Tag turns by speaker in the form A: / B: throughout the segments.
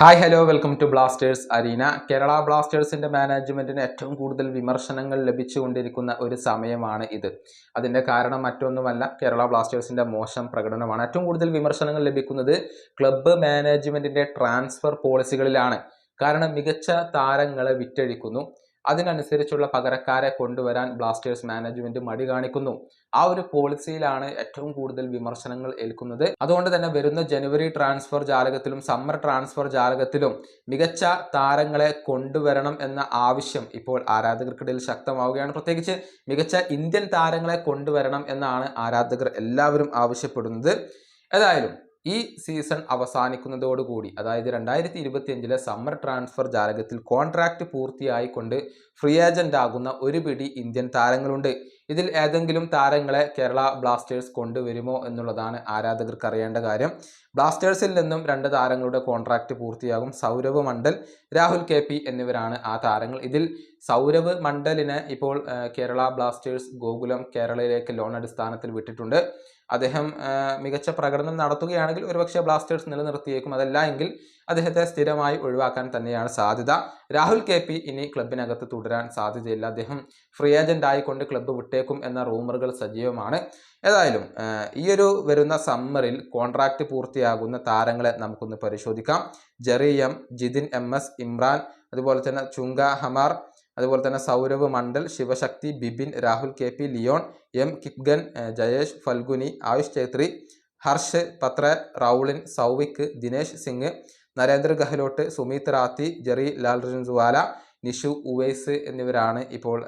A: Hi hello welcome to Blasters arena Kerala ബ്ലാസ്റ്റേഴ്സിന്റെ മാനേജ്മെന്റിന് ഏറ്റവും കൂടുതൽ വിമർശനങ്ങൾ ലഭിച്ചുകൊണ്ടിരിക്കുന്ന ഒരു സമയമാണ് ഇത്. അതിന്റെ കാരണം മറ്റൊന്നുമല്ല കേരള ബ്ലാസ്റ്റേഴ്സിന്റെ മോശം പ്രകടനമാണ്. ഏറ്റവും കൂടുതൽ വിമർശനങ്ങൾ ലഭിക്കുന്നത് ക്ലബ്ബ് മാനേജ്മെന്റിന്റെ ട്രാൻസ്ഫർ പോളിസികളിലാണ് കാരണം മികച്ച താരങ്ങളെ വിറ്റഴിക്കുന്നു. അതിനനുസരിച്ചുള്ള പകരക്കാരെ കൊണ്ടുവരാൻ ബ്ലാസ്റ്റേഴ്സ് മാനേജ്മെന്റ് മടി കാണിക്കുന്നു. ആ ഒരു പോളിസിയിലാണ് ഏറ്റവും കൂടുതൽ വിമർശനങ്ങൾ ഏൽക്കുന്നത്. അതുകൊണ്ട് തന്നെ വരുന്ന ജനുവരി ട്രാൻസ്ഫർ ജാലകത്തിലും സമ്മർ ട്രാൻസ്ഫർ ജാലകത്തിലും മികച്ച താരങ്ങളെ കൊണ്ടുവരണം എന്ന ആവശ്യം ഇപ്പോൾ ആരാധകർക്കിടയിൽ ശക്തമാവുകയാണ്. പ്രത്യേകിച്ച് മികച്ച ഇന്ത്യൻ താരങ്ങളെ കൊണ്ടുവരണം എന്നാണ് ആരാധകർ എല്ലാവരും ആവശ്യപ്പെടുന്നത്. ഏതായാലും ഈ സീസൺ അവസാനിക്കുന്നതോടുകൂടി അതായത് രണ്ടായിരത്തി ഇരുപത്തി അഞ്ചിലെ സമ്മർ ട്രാൻസ്ഫർ ജാലകത്തിൽ കോൺട്രാക്റ്റ് പൂർത്തിയായിക്കൊണ്ട് ഫ്രീ ഏജന്റ് ആകുന്ന ഒരു പിടി ഇന്ത്യൻ താരങ്ങളുണ്ട്. ഇതിൽ ഏതെങ്കിലും താരങ്ങളെ കേരള ബ്ലാസ്റ്റേഴ്സ് കൊണ്ടുവരുമോ എന്നുള്ളതാണ് ആരാധകർക്ക് അറിയേണ്ട കാര്യം. ബ്ലാസ്റ്റേഴ്സിൽ നിന്നും രണ്ട് താരങ്ങളുടെ കോൺട്രാക്റ്റ് പൂർത്തിയാകും. സൗരവ് മണ്ഡൽ രാഹുൽ കെ പി എന്നിവരാണ് ആ താരങ്ങൾ. ഇതിൽ സൗരവ് മണ്ഡലിനെ ഇപ്പോൾ കേരള ബ്ലാസ്റ്റേഴ്സ് ഗോകുലം കേരളയിലേക്ക് ലോൺ അടിസ്ഥാനത്തിൽ വിട്ടിട്ടുണ്ട്. അദ്ദേഹം മികച്ച പ്രകടനം നടത്തുകയാണെങ്കിൽ ഒരുപക്ഷെ ബ്ലാസ്റ്റേഴ്സ് നിലനിർത്തിയേക്കും. അതല്ല എങ്കിൽ അദ്ദേഹത്തെ സ്ഥിരമായി ഒഴിവാക്കാൻ തന്നെയാണ് സാധ്യത. രാഹുൽ കെ ഇനി ക്ലബിനകത്ത് തുടരാൻ സാധ്യതയില്ല. അദ്ദേഹം ഫ്രീ ഏജന്റ് ആയിക്കൊണ്ട് ക്ലബ്ബ് വിട്ടേക്കും എന്ന റൂമറുകൾ സജീവമാണ്. ഏതായാലും ഈ ഒരു വരുന്ന സമ്മറിൽ കോൺട്രാക്റ്റ് പൂർത്തിയാകുന്ന താരങ്ങളെ നമുക്കൊന്ന് പരിശോധിക്കാം. Jerry M Jithin M S Imran അതുപോലെ തന്നെ ചുങ്ക ഹമാർ അതുപോലെ തന്നെ Sourav Mandal Shivashakthi Bibin Rahul K P Leon M Kipgen Jayesh Falguni Ayush Chhetri Harsh Patra Rowllin Souvik Dinesh Singh Narender Gehlot Sumit Rathi Jerry Lal Lalrinzuala Nishu Uvais എന്നിവരാണ് ഇപ്പോൾ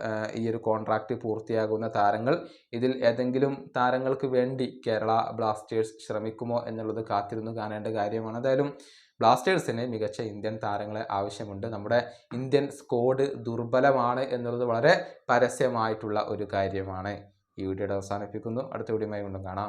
A: ഈ ഒരു contract പൂർത്തിയാകുന്ന താരങ്ങൾ. ഇതിൽ ഏതെങ്കിലും താരങ്ങൾക്ക് വേണ്ടി കേരള ബ്ലാസ്റ്റേഴ്സ് ശ്രമിക്കുമോ എന്നുള്ളത് കാത്തിരുന്നു കാണേണ്ട കാര്യമാണ്. എന്തായാലും ബ്ലാസ്റ്റേഴ്സിന് മികച്ച ഇന്ത്യൻ താരങ്ങളെ ആവശ്യമുണ്ട്. നമ്മുടെ ഇന്ത്യൻ സ്കോഡ് ദുർബലമാണ് എന്നുള്ളത് വളരെ പരസ്യമായിട്ടുള്ള ഒരു കാര്യമാണ്. ഈ വീഡിയോയുടെ അവസാനിപ്പിക്കുന്നു. അടുത്ത വീഡിയോയുമായി കൊണ്ടും കാണാം.